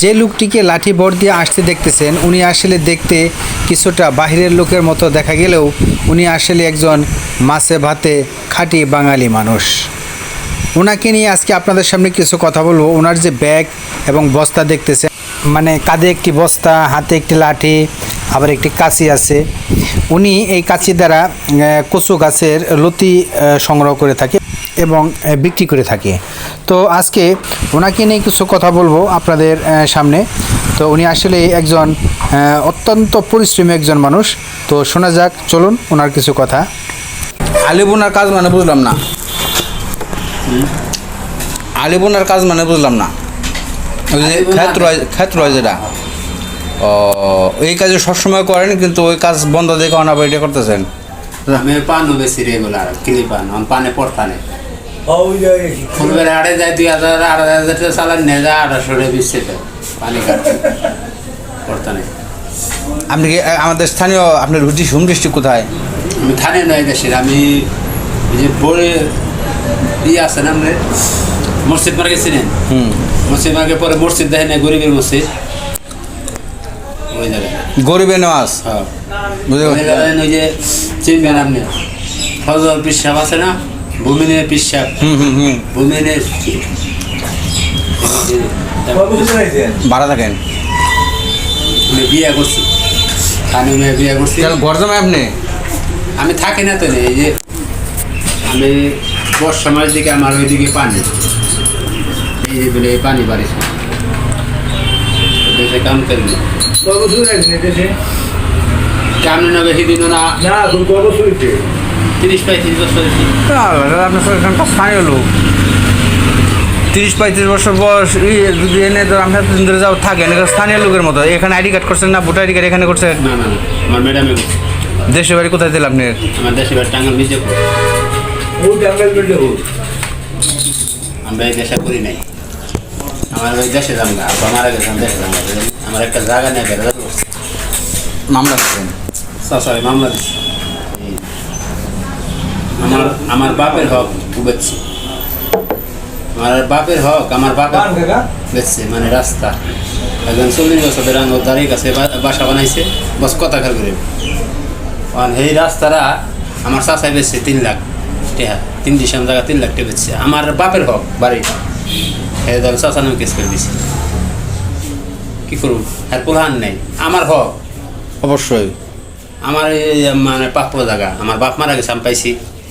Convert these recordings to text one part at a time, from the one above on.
যে লোকটিকে লাঠি বর দিয়ে আসতে দেখতেছেন, উনি আসলে দেখতে কিছুটা বাহিরের লোকের মতো দেখা গেলেও উনি আসলে একজন মাছে ভাতে খাঁটি বাঙালি মানুষ। ওনাকে নিয়ে আজকে আপনাদের সামনে কিছু কথা বলব। ওনার যে ব্যাগ এবং বস্তা দেখতেছে মানে কাঁধে একটি বস্তা, হাতে একটি লাঠি, আবার একটি কাঁচি আছে। উনি এই কাঁচি দ্বারা কচু গাছের লতি সংগ্রহ করে থাকে এবং বিক্রি করে থাকে। তো আজকে ওনাকে নিয়ে কিছু কথা বলব আপনাদের সামনে। তো উনি আসলে একজন অত্যন্ত পরিশ্রমী একজন মানুষ। তো শোনা যাক চলুন ওনার কিছু কথা। আলু বোনার কাজ মানে বুঝলাম না। আলু বোনার কাজ মানে বুঝলাম না। ওই যে ক্ষেত রয় ক্ষেত রয় যেটা। ও এই কাজে সবসময় করেন কিন্তু ওই কাজ বন্ধ দেখে অনাবার এটা করতেছেন। আমি পান বেশি রেগুলার কিলি পান আমি পানে পড়তানে। ফুলবের যায় দুই হাজার আড়াই হাজার টাকা চালান নিয়ে যায় আঠারোশো টাকা বিশে পানি কাটছে পড়তানে আপনি কি আমাদের স্থানীয় আপনার রুটি হোম ডিস্ট্রিক্ট কোথায়? আমি থানে নয় দেশের আমি যে বড়ে ইয়ে আছে না আপনার? মসজিদ মার্কে চিনেন? হুম। মসজিদ মার্কে পরে মসজিদ দেখেন না গরিবের মসজিদ। ওই জায়গায়। গরিবে নেওয়াজ হ্যাঁ। ওই যে চিনবেন আপনি? ফজল পিসাব আছে না? পিসাব হুম হুম হুম ভূমিনের ভাড়া থাকেন আমি বিয়ে করছি আমি মেয়ে বিয়ে করছি আপনি আমি থাকি না তো এই যে আমি বর্ষা মাস দিকে আমার ওইদিকে পানি এই যে বলে পানি বাড়িস দেশে কাম করি না কেমন নেবে সেদিন না তিরিশ পঁয়ত্রিশ বছর। আপনার এখানকার স্থানীয় লোক। তিরিশ পঁয়ত্রিশ বছর বয়স যদি এনে তো আমরা ধরে যাও থাকেন এখানে স্থানীয় লোকের মতো। এখানে আইডি কার্ড করছেন না ভোটার আইডি কার্ড এখানে করছেন? না আমার ম্যাডামে। দেশের বাড়ি কোথায় দিল আপনার আমার দেশে বাড়ি টাঙ্গাল নিজে করে আমরা এই দেশে করি নাই। আমার ওই দেশে যাম না আব্বা মারা গেছে আমি দেশে যাম আমার একটা জায়গা নেই মামলা করছেন সরি মামলা দিচ্ছি। আমার আমার বাপের হক বেচছে আমার বাপের হক আমার বাপের বেচছে মানে রাস্তা। একজন চল্লিশ বছরের আঙুর দাঁড়িয়ে কাছে বাসা বানাইছে বস কথা খার করে। কারণ এই রাস্তাটা আমার চাচাই বেচছে তিন লাখ টেহা তিন ডিসেম জায়গা তিন লাখ টাকা বেচছে। আমার বাপের হক বাড়ি। এই ধর চাচা নামে কেস করে দিছে। কি করুন আর প্রধান নেই। আমার হক। অবশ্যই। আমার এই মানে প্রাপ্য জায়গা। আমার বাপ মারা গেছে আমি পাইছি।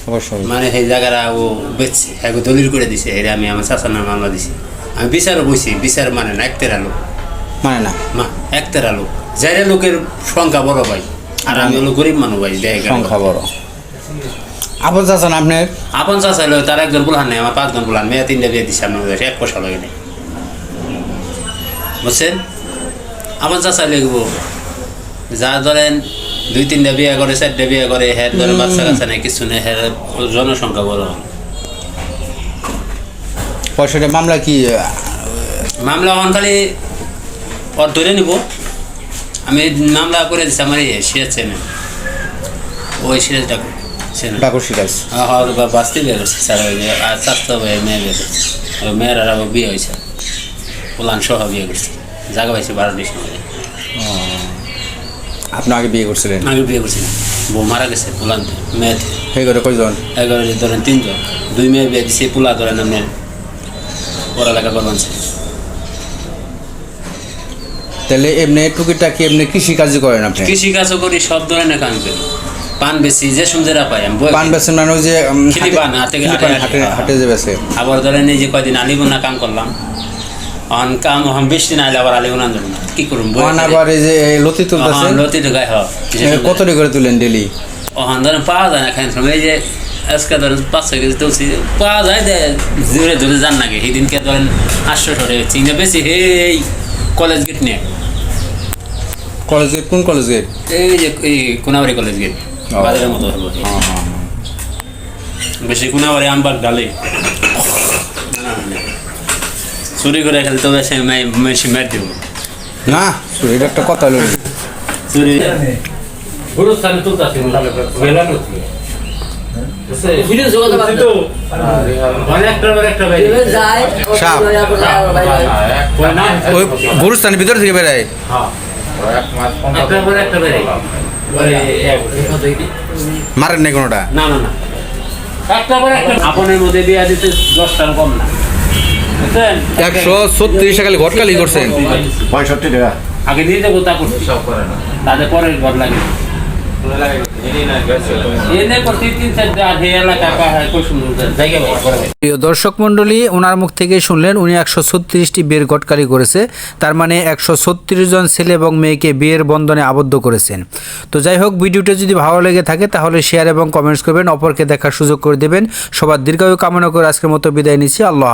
অবশ্যই। মানে সেই জায়গাটা ও বেচছে হ্যাঁ দলিল করে দিছে এটা আমি আমার চাচার নামে মামলা দিছি। আমি বিচারও বইছি বিচার মানে না একতেরা লোক। মানে না? মা একতেরা লোক। যাইরা লোকের সংখ্যা বড় ভাই আর আমি হলো গরিব মানুষ ভাই দেয় সংখ্যা বড়। আপন চাচ্ছেন আপনার? আপন চাচা হলো তার একজন বুলহান নেই আমার পাঁচজন বুলহান। মেয়ে তিনটা বিয়ে দিচ্ছে আপনার এক পয়সা লাগে নেই। বুঝছেন? আপন চাচা লিখব যা ধরেন দুই তিনটা বিয়ে করে চারটা বিয়ে করে হ্যাঁ ধরেন বাচ্চা কাচ্চা নেই কিছু নেই হ্যাঁ জনসংখ্যা বড়। পয়সাটা মামলা কি মামলা এখন খালি ওর ধরে নিব। আমি মামলা করে দিচ্ছি আমার সিরাজ চেনে। ওই সিরাজটা চেনে। ডাকুর শিকাজ হ্যাঁ বাঁচতে বিয়ে করছে স্যার ওই আর চারটা ভাই মেয়ে বিয়ে করছে। ওই মেয়ের আর বিয়ে হয়েছে। পোলান সহ বিয়ে করছে। জায়গা পাইছে বারো ডিসেম্বরে আপনি আগে বিয়ে করছিলেন? আগে বিয়ে করছি না বউ মারা গেছে পোলান মেয়ে সেই করে কয়জন? এগারো ধরেন তিনজন। দুই মেয়ে বিয়ে দিচ্ছে পোলা ধরেন আপনার পড়ালেখা করবেন তাহলে এমনি টুকিটাকি এমনি কৃষি কাজই করেন আপনি? কৃষি কাজও করি সব ধরনের কাজ করি। পান বেশি যে সুন্দরা পাই আমি পান বেছেন মানে যে উম, পান, হাতে- হাটে- যে বেছে আবার ধরেন এই যে কয়দিন আলিগুনা কাম করলাম অন কাম হন বৃষ্টি না আবার আলিগুনা যাব না কি করুন বই আবার এই যে লতি তুলতেছেন লতি ঢুকাই হ কত করে তুলেন ডেলি? ওখান ধরেন পাওয়া যায় না খাই এই যে আজকে ধরেন পাঁচ কেজি তুলছি পাওয়া যায় দে জোরে ধরে যান নাকি? সেদিনকে ধরেন আটশো সরে চিংড়া বেশি এই কলেজ গেট নিয়ে। College gate? কোন কলেজ গেট? এই যে এই কোনাবাড়ি কলেজ গেট। বাজারের মতো হব বেশি কোনাবাড়ি আমবাগ ডালে। চুরি করে খেলে তো বেশি মেশি মেট দিব। না এটা একটা কথা হলো। চুরি মানে গুরুস্থানের ভিতর থেকে বেড়ায় একটা বাইরে। মারেন নাই কোনোটা? না না না। একটা পর একটা আপনের মধ্যে বিয়া দিতে দশটার কম না। একশো ছত্রিশ খালি ঘটকালি করছেন পঁয়ষট্টি টাকা। আগে দিয়ে দেবো তা করছি সব করে না। তাদের পরের ঘর লাগে। প্রিয় দর্শক মণ্ডলী ওনার মুখ থেকে শুনলেন উনি একশো ছত্রিশটি বিয়ের গটকালি করেছে। তার মানে একশো ছত্রিশ জন ছেলে এবং মেয়েকে বিয়ের বন্ধনে আবদ্ধ করেছেন। তো যাই হোক ভিডিওটা যদি ভালো লেগে থাকে তাহলে শেয়ার এবং কমেন্টস করবেন। অপরকে দেখার সুযোগ করে দেবেন। সবার দীর্ঘায়ু কামনা করে আজকের মতো বিদায় নিচ্ছি। আল্লাহ।